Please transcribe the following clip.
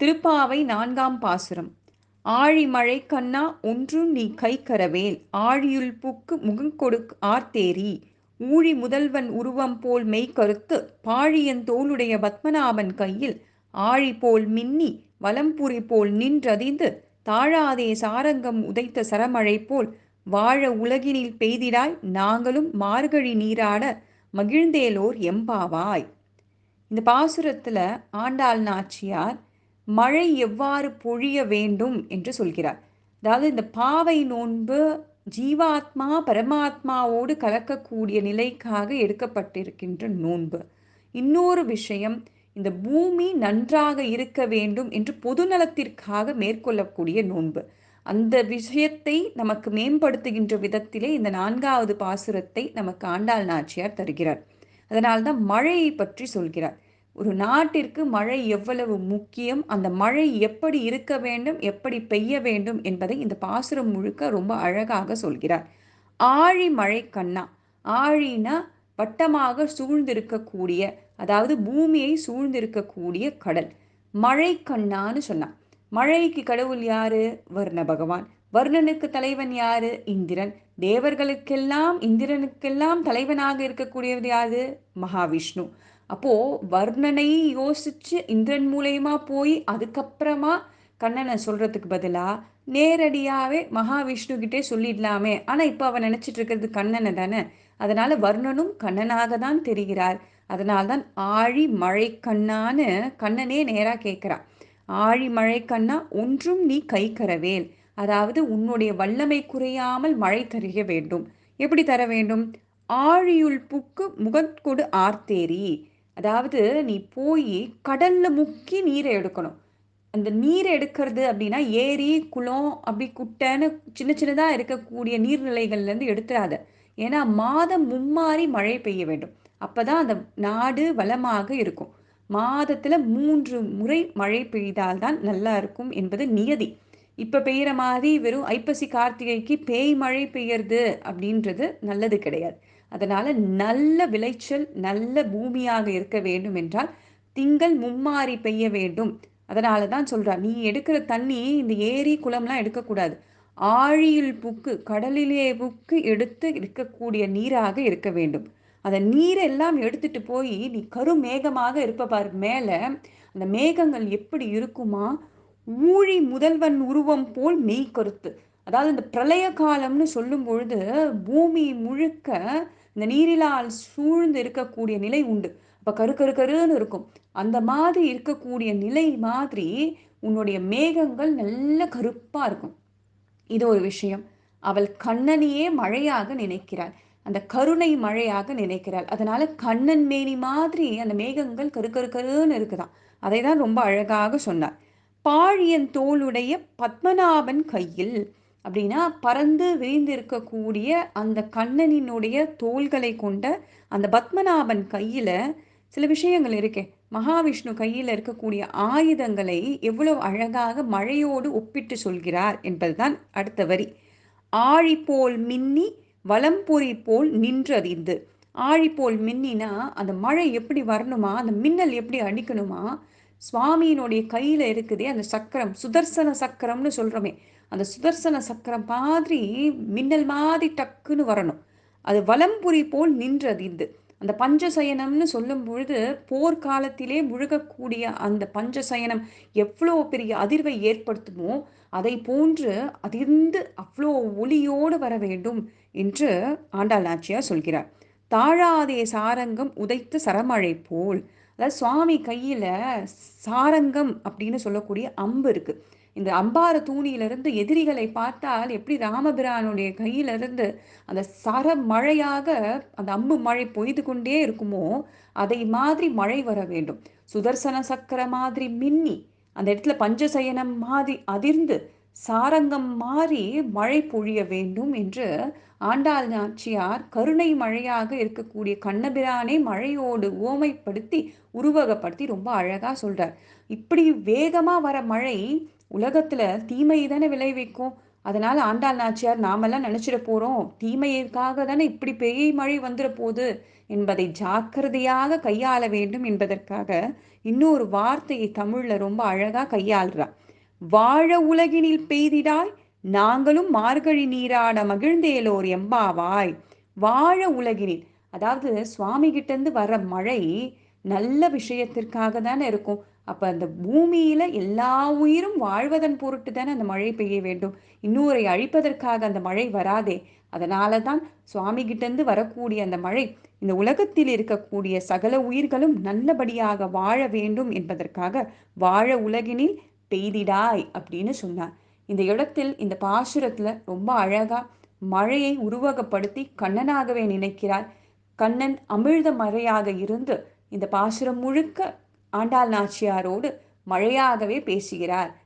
திருப்பாவை நான்காம் பாசுரம். ஆழிமழை கண்ணா ஒன்றும் நீ கை கரவேல் ஆழியுள் பூக்கு முகங்கொடு ஆர்த்தேரி ஊழி முதல்வன் உருவம் போல் மெய்கருத்து பாழியன் தோளுடைய பத்மநாபன் கையில். ஆழி போல் மின்னி வலம்புரி போல் நின்றதிந்து தாழாதே சாரங்கம் உதைத்த சரமழை போல் வாழ உலகினில் பெய்திடாய் நாங்களும் மார்கழி நீராட மகிழ்ந்தேலோர் எம்பாவாய். இந்த பாசுரத்தில் ஆண்டாள் நாச்சியார் மழை எவ்வாறு பொழிய வேண்டும் என்று சொல்கிறார். அதாவது இந்த பாவை நோன்பு ஜீவாத்மா பரமாத்மாவோடு கலக்கக்கூடிய நிலைக்காக எடுக்கப்பட்டிருக்கின்ற நோன்பு. இன்னொரு விஷயம் இந்த பூமி நன்றாக இருக்க வேண்டும் என்று பொதுநலத்திற்காக மேற்கொள்ளக்கூடிய நோன்பு. அந்த விஷயத்தை நமக்கு மேம்படுத்துகின்ற விதத்திலே இந்த நான்காவது பாசுரத்தை நமக்கு ஆண்டாள் நாச்சியார் தருகிறார். அதனால்தான் மழையை பற்றி சொல்கிறார். ஒரு நாட்டிற்கு மழை எவ்வளவு முக்கியம் அந்த மழை எப்படி இருக்க வேண்டும் எப்படி பெய்ய வேண்டும் என்பதை இந்த பாசுரம் முழுக்க ரொம்ப அழகாக சொல்கிறார். ஆழி மழை கண்ணா ஆழினா வட்டமாக சூழ்ந்திருக்கக்கூடிய அதாவது பூமியை சூழ்ந்திருக்கக்கூடிய கடல். மழை கண்ணான்னு சொன்னான். மழைக்கு கடவுள் யாரு? வர்ண பகவான். வர்ணனுக்கு தலைவன் யாரு? இந்திரன். தேவர்களுக்கெல்லாம் இந்திரனுக்கெல்லாம் தலைவனாக இருக்கக்கூடியது யாரு? மகாவிஷ்ணு. அப்போது வர்ணனை யோசித்து இந்திரன் மூலயமா போய் அதுக்கப்புறமா கண்ணனை சொல்கிறதுக்கு பதிலாக நேரடியாகவே மகாவிஷ்ணுக்கிட்டே சொல்லிடலாமே. ஆனால் இப்போ அவன் நினச்சிட்டு இருக்கிறது கண்ணனை தானே. அதனால் வர்ணனும் கண்ணனாக தான் தெரிகிறார். அதனால்தான் ஆழி மழை கண்ணான்னு கண்ணனே நேராக கேட்குறான் ஆழி மழை கண்ணா ஒன்றும் நீ கை கரவேல். அதாவது உன்னுடைய வல்லமை குறையாமல் மழை தருக வேண்டும். எப்படி தர வேண்டும்? ஆழியுள் புக்கு முகத்கொடு ஆர்த்தேரி அதாவது நீ போய் கடல்ல முக்கி நீரை எடுக்கணும். அந்த நீரை எடுக்கிறது அப்படின்னா ஏரி குளம் அப்படி குட்டைன்னு சின்ன சின்னதாக இருக்கக்கூடிய நீர்நிலைகள்லேருந்து எடுத்துடாத ஏன்னா மாதம் மும்மாறி மழை பெய்ய வேண்டும். அப்போ தான் அந்த நாடு வளமாக இருக்கும். மாதத்தில் மூன்று முறை மழை பெய்தால்தான் நல்லா இருக்கும் என்பது நியதி. இப்போ பெய்கிற மாதிரி வெறும் ஐப்பசி கார்த்திகைக்கு பேய் மழை பெய்யறது அப்படின்றது நல்லது கிடையாது. அதனால் நல்ல விளைச்சல் நல்ல பூமியாக இருக்க வேண்டும் என்றால் திங்கள் மும்மாறி பெய்ய வேண்டும். அதனால தான் சொல்கிறார் நீ எடுக்கிற தண்ணி இந்த ஏரி குளம்லாம் எடுக்கக்கூடாது. ஆழியில் புக்கு கடலிலே புக்கு எடுத்து இருக்கக்கூடிய நீராக இருக்க வேண்டும். அந்த நீரெல்லாம் எடுத்துட்டு போய் நீ கரு மேகமாக இருப்ப பாரு மேலே அந்த மேகங்கள் எப்படி இருக்குமா? ஊழி முதல்வன் உருவம் போல் மெய்க்கருத்து அதாவது இந்த பிரளய காலம்னு சொல்லும் பொழுது பூமி முழுக்க இந்த நீரிலால் சூழ்ந்து இருக்கக்கூடிய நிலை உண்டு. அப்போ கரு கரு கருன்னு இருக்கும். அந்த மாதிரி இருக்கக்கூடிய நிலை மாதிரி உன்னுடைய மேகங்கள் நல்ல கருப்பாக இருக்கும். இது ஒரு விஷயம். அவள் கண்ணனையே மழையாக நினைக்கிறாள். அந்த கருணை மழையாக நினைக்கிறாள். அதனால கண்ணன் மேனி மாதிரி அந்த மேகங்கள் கரு கரு கருன்னு இருக்குதான் அதை தான் ரொம்ப அழகாக சொன்னார். பாழியன் தோளுடைய பத்மநாபன் கையில். அப்படின்னா பறந்து விரிந்திருக்கக்கூடிய அந்த கண்ணனினுடைய தோள்களை கொண்ட அந்த பத்மநாபன் கையில் சில விஷயங்கள் இருக்கே. மகாவிஷ்ணு கையில் இருக்கக்கூடிய ஆயுதங்களை எவ்வளவு அழகாக மழையோடு ஒப்பிட்டு சொல்கிறார் என்பதுதான் அடுத்த வரி. ஆழி போல் மின்னி வலம்பொறி போல் நின்றதிந்து ஆழி போல் மின்னினா அந்த மழை எப்படி வரணுமா? அந்த மின்னல் எப்படி அடிக்கணுமா? சுவாமியினுடைய கையில் இருக்குதே அந்த சக்கரம் சுதர்சன சக்கரம்னு சொல்கிறோமே அந்த சுதர்சன சக்கரம் மாதிரி மின்னல் மாதிரி டக்குன்னு வரணும். அது வலம்புரி போல் நின்றது இது. அந்த பஞ்சசயனம்னு சொல்லும் பொழுது போர்க்காலத்திலே முழுகக்கூடிய அந்த பஞ்சசயனம் எவ்வளோ பெரிய அதிர்வை ஏற்படுத்துமோ அதை போன்று அதிர்ந்து அவ்வளோ ஒளியோடு வர வேண்டும் என்று ஆண்டாள் நாச்சியார் சொல்கிறார். தாழாதே சாரங்கம் உதைத்த சரமழை போல் அதாவது சுவாமி கையில் சாரங்கம் அப்படின்னு சொல்லக்கூடிய அம்பு இருக்குது இந்த அம்பார தூணியிலிருந்து எதிரிகளை பார்த்தால் எப்படி ராமபிரானுடைய கையிலிருந்து அந்த சர மழையாக அந்த அம்பு மழை பொய்து கொண்டே இருக்குமோ அதை மாதிரி மழை வர வேண்டும். சுதர்சன சக்கர மாதிரி மின்னி அந்த இடத்துல பஞ்சசயனம் மாதிரி அதிர்ந்து சாரங்கம் மாறி மழை பொழிய வேண்டும் என்று ஆண்டாள் நாச்சியார் கருணை மழையாக இருக்கக்கூடிய கண்ணபிரானை மழையோடு ஓமைப்படுத்தி உருவகப்படுத்தி ரொம்ப அழகாக சொல்கிறார் இப்படி வேகமாக வர மழை உலகத்தில் தீமை தானே விளைவிக்கும். அதனால ஆண்டாள் நாச்சியார் நாமெல்லாம் நினைச்சிட போறோம். தீமையிற்காக தானே இப்படி பெரிய மழை வந்துட போகுது என்பதை ஜாக்கிரதையாக கையாள வேண்டும் என்பதற்காக இன்னொரு வார்த்தையை தமிழ்ல ரொம்ப அழகா கையாளுறா. வாழ உலகினில் பெய்திடாய் நாங்களும் மார்கழி நீராட மகிழ்ந்தேலோர் எம்பாவாய். வாழ உலகினில் அதாவது சுவாமி கிட்டேருந்து வர மழை நல்ல விஷயத்திற்காக தானே இருக்கும். அப்போ அந்த பூமியில் எல்லா உயிரும் வாழ்வதன் பொருட்டு தானே அந்த மழை பெய்ய வேண்டும். இன்னொரை அழிப்பதற்காக அந்த மழை வராதே. அதனால தான் சுவாமி கிட்டேருந்து வரக்கூடிய அந்த மழை இந்த உலகத்தில் இருக்கக்கூடிய சகல உயிர்களும் நல்லபடியாக வாழ வேண்டும் என்பதற்காக வாழ உலகினில் பெய்திடாய் அப்படின்னு சொன்னார். இந்த இடத்தில் இந்த பாசுரத்தில் ரொம்ப அழகாக மழையை உருவகப்படுத்தி கண்ணனாகவே நினைக்கிறார். கண்ணன் அமிழ்த மழையாக இருந்து இந்த பாசுரம் முழுக்க ஆண்டாள் நாச்சியாரோடு மழையாகவே பேசுகிறார்.